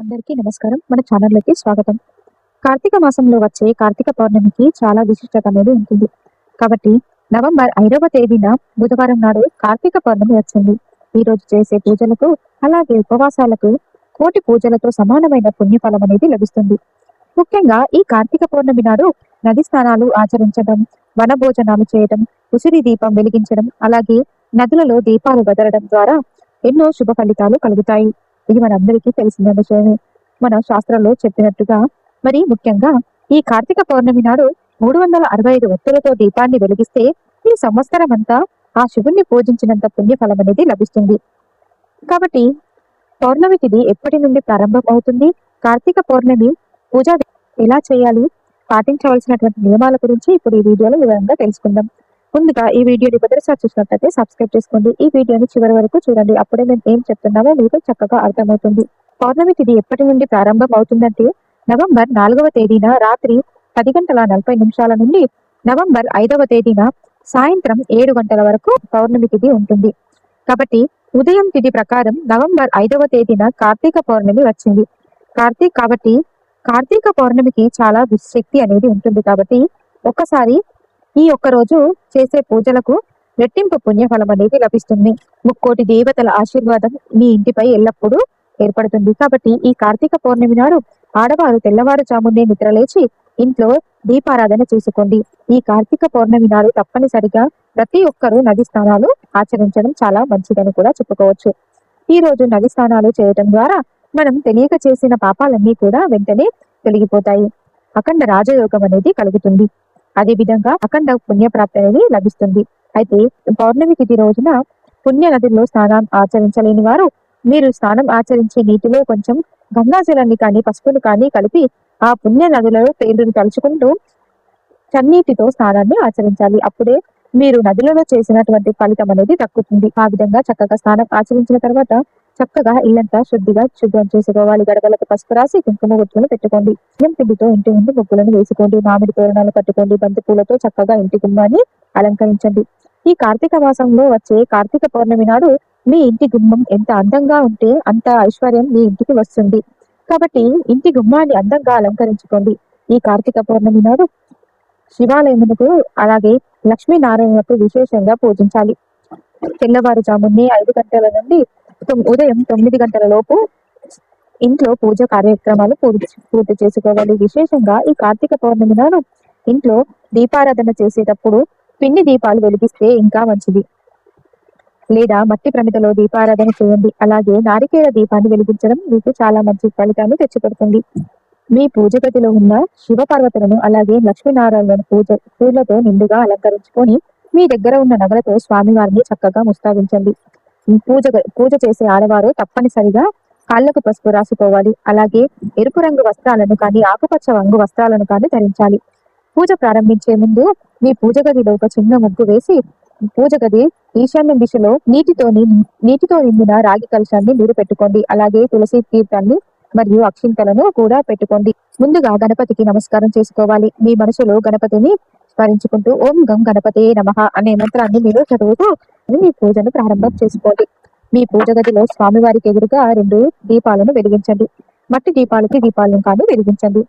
అందరికీ నమస్కారం. మన ఛానల్లోకి స్వాగతం. కార్తీక మాసంలో వచ్చే కార్తీక పౌర్ణమికి చాలా విశిష్టత అనేది ఉంటుంది. కాబట్టి నవంబర్ ఐదవ తేదీన బుధవారం నాడు కార్తీక పౌర్ణమి వచ్చింది. ఈ రోజు చేసే పూజలకు అలాగే ఉపవాసాలకు కోటి పూజలతో సమానమైన పుణ్యఫలం అనేది లభిస్తుంది. ముఖ్యంగా ఈ కార్తీక పౌర్ణమి నాడు నది స్నానాలు ఆచరించడం వనభోజనాలు చేయడం ఉసిరి దీపం వెలిగించడం అలాగే నదులలో దీపాలు వదలడం ద్వారా ఎన్నో శుభ ఫలితాలు కలుగుతాయి. ఇది మనందరికీ తెలిసిన విషయమే మన శాస్త్రంలో చెప్పినట్టుగా మరి ముఖ్యంగా ఈ కార్తీక పౌర్ణమి నాడు మూడు వందల అరవై ఐదు ఒత్తులతో దీపాన్ని వెలిగిస్తే ఈ సంవత్సరం అంతా ఆ శివుణ్ణి పూజించినంత పుణ్యఫలం అనేది లభిస్తుంది. కాబట్టి పౌర్ణమి తిథి ఎప్పటి నుండి ప్రారంభం అవుతుంది కార్తీక పౌర్ణమి పూజ ఎలా చేయాలి? పాటించవలసినటువంటి నియమాల గురించి ఇప్పుడు ఈ వీడియోలో వివరంగా తెలుసుకుందాం. ముందుగా ఈ వీడియోని మొదటిసారి చూసినట్లయితే సబ్స్క్రైబ్ చేసుకోండి. ఈ వీడియోని చివరి వరకు చూడండి. అప్పుడే మేము ఏం చెప్తున్నామో మీకు చక్కగా అర్థమవుతుంది. పౌర్ణమి తిథి ఎప్పటి నుండి ప్రారంభం అవుతుందంటే నవంబర్ నాలుగవ తేదీన రాత్రి పది గంటల నలభై నిమిషాల నుండి నవంబర్ ఐదవ తేదీన సాయంత్రం ఏడు గంటల వరకు పౌర్ణమి తిథి ఉంటుంది. కాబట్టి ఉదయం తిథి ప్రకారం నవంబర్ ఐదవ తేదీన కార్తీక పౌర్ణమి వచ్చింది. కార్తీక్ కాబట్టి కార్తీక పౌర్ణమికి చాలా శక్తి అనేది ఉంటుంది. కాబట్టి ఒక్కసారి ఈ ఒక్క రోజు చేసే పూజలకు రెట్టింపు పుణ్యఫలం అనేది లభిస్తుంది. ముక్కోటి దేవతల ఆశీర్వాదం మీ ఇంటిపై ఎల్లప్పుడూ ఏర్పడుతుంది. కాబట్టి ఈ కార్తీక పౌర్ణమి నాడు ఆడవారు తెల్లవారుజామునే నిద్రలేచి ఇంట్లో దీపారాధన చేసుకోండి. ఈ కార్తీక పౌర్ణమి నాడు తప్పనిసరిగా ప్రతి ఒక్కరూ నది స్నానాలు ఆచరించడం చాలా మంచిదని కూడా చెప్పుకోవచ్చు. ఈ రోజు నది స్నానాలు చేయటం ద్వారా మనం తెలియక చేసిన పాపాలన్నీ కూడా వెంటనే తొలగిపోతాయి. అఖండ రాజయోగం అనేది కలుగుతుంది. అదే విధంగా అఖండ పుణ్యప్రాప్తి అనేది లభిస్తుంది. అయితే పౌర్ణమి తిథి రోజున పుణ్య నదిలో స్నానం ఆచరించలేని వారు మీరు స్నానం ఆచరించే నీటిలో కొంచెం గంగాజలాన్ని కానీ పసుపును కానీ కలిపి ఆ పుణ్య నదులలో పేరును తలుచుకుంటూ చన్నీటితో స్నానాన్ని ఆచరించాలి. అప్పుడే మీరు నదులలో చేసినటువంటి ఫలితం అనేది దక్కుతుంది. ఆ విధంగా చక్కగా స్నానం ఆచరించిన తర్వాత చక్కగా ఇల్లంతా శుద్ధిగా శుభ్రం చేసుకోవాలి గడపలకు పసుపు రాసి కుంకుమ గుర్తులను పెట్టుకోండి. బియ్యం పిండితో ఇంటి ముందు ముగ్గులను వేసుకోండి. మామిడి తోరణాలు కట్టుకోండి. బంతి పూలతో చక్కగా ఇంటి గుమ్మాన్ని అలంకరించండి. ఈ కార్తీక మాసంలో వచ్చే కార్తీక పౌర్ణమి నాడు మీ ఇంటి గుమ్మం ఎంత అందంగా ఉంటే అంత ఐశ్వర్యం మీ ఇంటికి వస్తుంది. కాబట్టి ఇంటి గుమ్మాన్ని అందంగా అలంకరించుకోండి. ఈ కార్తీక పౌర్ణమి నాడు శివాలయమునకు అలాగే లక్ష్మీనారాయణకు విశేషంగా పూజించాలి. తెల్లవారుజామునే ఐదు గంటల నుండి ఉదయం తొమ్మిది గంటల లోపు ఇంట్లో పూజ కార్యక్రమాలు పూర్తి పూర్తి చేసుకోవాలి. విశేషంగా ఈ కార్తీక పౌర్ణమి నాడు ఇంట్లో దీపారాధన చేసేటప్పుడు పిండి దీపాలు వెలిగిస్తే ఇంకా మంచిది. లేదా మట్టి ప్రమిదలో దీపారాధన చేయండి. అలాగే నారికేళ దీపాన్ని వెలిగించడం మీకు చాలా మంచి ఫలితాన్ని తెచ్చిపెడుతుంది. మీ పూజ గదిలో ఉన్న శివ పార్వతులను అలాగే లక్ష్మీనారాయణ పూజ పూలతో నిండుగా అలంకరించుకొని మీ దగ్గర ఉన్న నగలతో స్వామివారిని చక్కగా ముస్తావించండి. పూజ పూజ చేసే ఆడవారు తప్పనిసరిగా కాళ్ళకు పసుపు రాసుకోవాలి. అలాగే ఎరుపు రంగు వస్త్రాలను కానీ ఆకుపచ్చ రంగు వస్త్రాలను కానీ ధరించాలి. పూజ ప్రారంభించే ముందు మీ పూజ గదిలో ఒక చిన్న ముగ్గు వేసి పూజ గది ఈశాన్య దిశలో నీటితో నీటితో నిండిన రాగి కలశాన్ని మీరు పెట్టుకోండి. అలాగే తులసి తీర్థాన్ని మరియు అక్షింతలను కూడా పెట్టుకోండి. ముందుగా గణపతికి నమస్కారం చేసుకోవాలి. మీ మనసులో గణపతిని స్మరించుకుంటూ ఓం గం గణపతే నమః అనే మంత్రాన్ని మీరు చదువుతూ చేసుకుని మీ పూజను ప్రారంభం చేసుకోండి. మీ పూజ గదిలో స్వామివారికి ఎదురుగా రెండు దీపాలను వెలిగించండి. మట్టి దీపాలకి దీపాలను కానీ వెలిగించండి.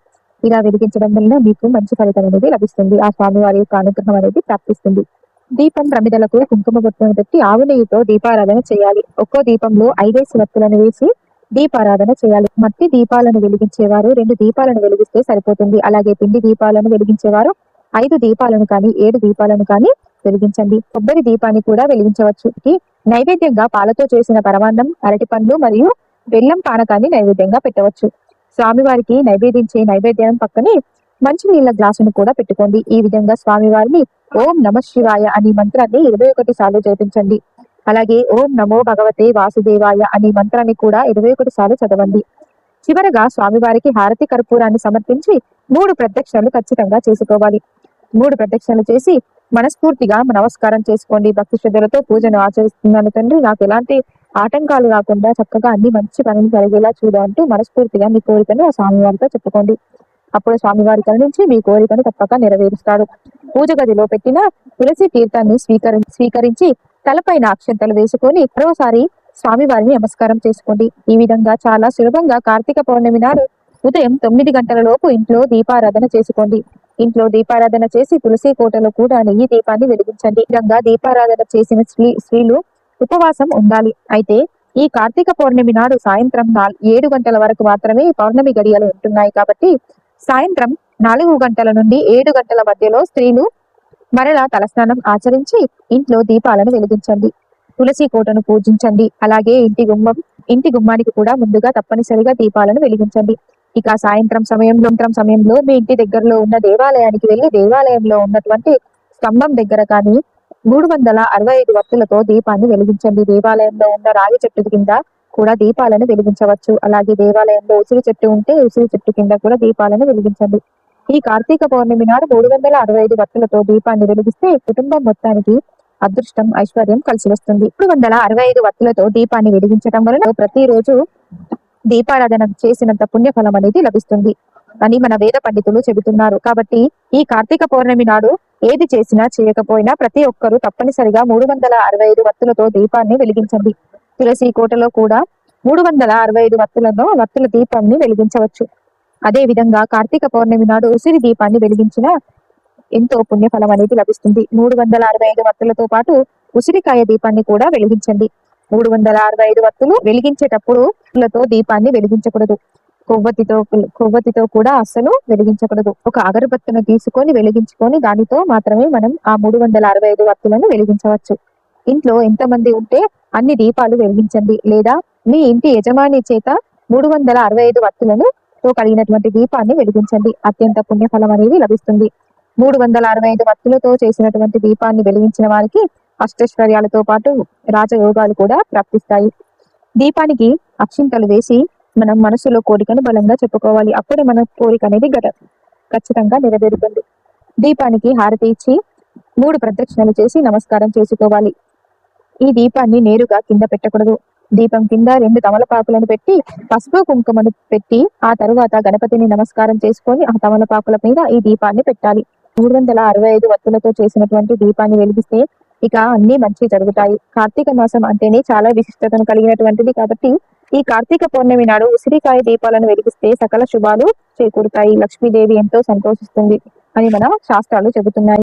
ఇలా వెలిగించడం వల్ల మీకు మంచి ఫలితం అనేది లభిస్తుంది. ఆ స్వామివారి యొక్క అనుగ్రహం అనేది ప్రాప్తిస్తుంది. దీపం ప్రమిదలకు కుంకుమ బొట్టును పెట్టి ఆవు నెయ్యితో దీపారాధన చేయాలి. ఒక్కో దీపంలో ఐదేసి వత్తులను వేసి దీపారాధన చేయాలి. మట్టి దీపాలను వెలిగించేవారు రెండు దీపాలను వెలిగిస్తే సరిపోతుంది. అలాగే పిండి దీపాలను వెలిగించేవారు ఐదు దీపాలను కానీ ఏడు దీపాలను కానీ వెలిగించండి. కొబ్బరి దీపాన్ని కూడా వెలిగించవచ్చు. నైవేద్యంగా పాలతో చేసిన పరమాన్నం అరటి పండ్లు మరియు బెల్లం పానకాన్ని నైవేద్యంగా పెట్టవచ్చు. స్వామివారికి నైవేద్యించే నైవేద్యం పక్కనే మంచి నీళ్ళ గ్లాసును కూడా పెట్టుకోండి. ఈ విధంగా స్వామివారిని ఓం నమ శివాయ అనే మంత్రాన్ని ఇరవై ఒకటి సార్లు జపించండి. అలాగే ఓం నమో భగవతే వాసుదేవాయ అనే మంత్రాన్ని కూడా ఇరవై ఒకటి సార్లు చదవండి. చివరగా స్వామివారికి హారతి కర్పూరాన్ని సమర్పించి మూడు ప్రదక్షిణలు ఖచ్చితంగా చేసుకోవాలి. మూడు ప్రదక్షిణలు చేసి మనస్ఫూర్తిగా నమస్కారం చేసుకోండి భక్తి శ్రద్ధలతో పూజను ఆచరిస్తున్నాను తండ్రి. నాకు ఎలాంటి ఆటంకాలు రాకుండా చక్కగా అన్ని మంచి పనులు జరిగేలా చూడు అంటూ మనస్ఫూర్తిగా మీ కోరికను ఆ స్వామివారితో చెప్పుకోండి. అప్పుడు స్వామివారి కరుణించి మీ కోరికను తప్పక నెరవేరుస్తాడు పూజ గదిలో పెట్టిన తులసి తీర్థాన్ని స్వీకరి స్వీకరించి తలపైన అక్షంతలు వేసుకొని మరోసారి స్వామివారిని నమస్కారం చేసుకోండి. ఈ విధంగా చాలా సులభంగా కార్తీక పౌర్ణమి నాడు ఉదయం తొమ్మిది గంటల లోపు ఇంట్లో దీపారాధన చేసుకోండి. ఇంట్లో దీపారాధన చేసి తులసి కోటలో కూడా నెయ్యి దీపాన్ని వెలిగించండి. విధంగా దీపారాధన చేసిన స్త్రీ స్త్రీలు ఉపవాసం ఉండాలి. అయితే ఈ కార్తీక పౌర్ణమి నాడు సాయంత్రం ఏడు గంటల వరకు మాత్రమే పౌర్ణమి గడియలు ఉంటున్నాయి కాబట్టి సాయంత్రం నాలుగు గంటల నుండి ఏడు గంటల మధ్యలో స్త్రీలు మరలా తలస్నానం ఆచరించి ఇంట్లో దీపాలను వెలిగించండి. తులసి కోటను పూజించండి. అలాగే ఇంటి గుమ్మం ఇంటి గుమ్మానికి కూడా ముందుగా తప్పనిసరిగా దీపాలను వెలిగించండి. ఇక సాయంత్రం సమయంలో సమయంలో మీ ఇంటి దగ్గరలో ఉన్న దేవాలయానికి వెళ్ళి దేవాలయంలో ఉన్నటువంటి స్తంభం దగ్గర కానీ మూడు వందల అరవై ఐదు వత్తులతో దీపాన్ని వెలిగించండి. దేవాలయంలో ఉన్న రాగి చెట్టు కింద కూడా దీపాలను వెలిగించవచ్చు. అలాగే దేవాలయంలో ఉసిరి చెట్టు ఉంటే ఉసిరి చెట్టు కింద కూడా దీపాలను వెలిగించండి. ఈ కార్తీక పౌర్ణమి నాడు మూడు వందల అరవై ఐదు వత్తులతో దీపాన్ని వెలిగిస్తే కుటుంబం మొత్తానికి అదృష్టం ఐశ్వర్యం కలిసి వస్తుంది. మూడు వందల అరవై ఐదు వత్తులతో దీపాన్ని వెలిగించడం వలన ప్రతిరోజు దీపారాధన చేసినంత పుణ్యఫలం అనేది లభిస్తుంది. అని మన వేద పండితులు చెబుతున్నారు. కాబట్టి ఈ కార్తీక పౌర్ణమి నాడు ఏది చేసినా చేయకపోయినా ప్రతి ఒక్కరూ తప్పనిసరిగా మూడు వందల అరవై ఐదు వత్తులతో దీపాన్ని వెలిగించండి. తులసి కోటలో కూడా మూడు వందల అరవై ఐదు వత్తులను వత్తుల దీపాన్ని వెలిగించవచ్చు. అదే విధంగా కార్తీక పౌర్ణమి నాడు ఉసిరి దీపాన్ని వెలిగించిన ఎంతో పుణ్యఫలం అనేది లభిస్తుంది. మూడు వందల అరవై ఐదు వత్తులతో పాటు ఉసిరికాయ దీపాన్ని కూడా వెలిగించండి. మూడు వందల అరవై ఐదు వత్తులు వెలిగించేటప్పుడు పూలతో దీపాన్ని వెలిగించకూడదు. కొవ్వొత్తితో కొవ్వొత్తితో కూడా అస్సలు వెలిగించకూడదు. ఒక అగరబత్తును తీసుకొని వెలిగించుకొని దానితో మాత్రమే మనం ఆ మూడు వందల అరవై ఐదు వత్తులను వెలిగించవచ్చు. ఇంట్లో ఎంతమంది ఉంటే అన్ని దీపాలు వెలిగించండి. లేదా మీ ఇంటి యజమాని చేత మూడు వందల అరవై ఐదు వత్తులను తో కలిగినటువంటి దీపాన్ని వెలిగించండి. అత్యంత పుణ్యఫలం అనేది లభిస్తుంది. మూడు వందల అరవై ఐదు వత్తులతో చేసినటువంటి దీపాన్ని వెలిగించిన వారికి అష్టైశ్వర్యాలతో పాటు రాజయోగాలు కూడా ప్రాప్తిస్తాయి. దీపానికి అక్షింతలు వేసి మనం మనసులో కోరికను బలంగా చెప్పుకోవాలి. అప్పుడే మన కోరిక అనేది గట ఖచ్చితంగా నెరవేరుతుంది. దీపానికి హారతి ఇచ్చి మూడు ప్రదక్షిణలు చేసి నమస్కారం చేసుకోవాలి. ఈ దీపాన్ని నేరుగా కింద పెట్టకూడదు. దీపం కింద రెండు తమలపాకులను పెట్టి పసుపు కుంకుమను పెట్టి ఆ తరువాత గణపతిని నమస్కారం చేసుకొని ఆ తమలపాకుల మీద ఈ దీపాన్ని పెట్టాలి. మూడు వందల అరవై ఐదు వత్తులతో చేసినటువంటి దీపాన్ని వెలిగిస్తే ఇక అన్ని మంచి జరుగుతాయి. కార్తీక మాసం అంటేనే చాలా విశిష్టతను కలిగినటువంటిది కాబట్టి ఈ కార్తీక పౌర్ణమి నాడు ఉసిరికాయ దీపాలను వెలిగిస్తే సకల శుభాలు చేకూరుతాయి. లక్ష్మీదేవి ఎంతో సంతోషిస్తుంది అని మన శాస్త్రాలు చెబుతున్నాయి.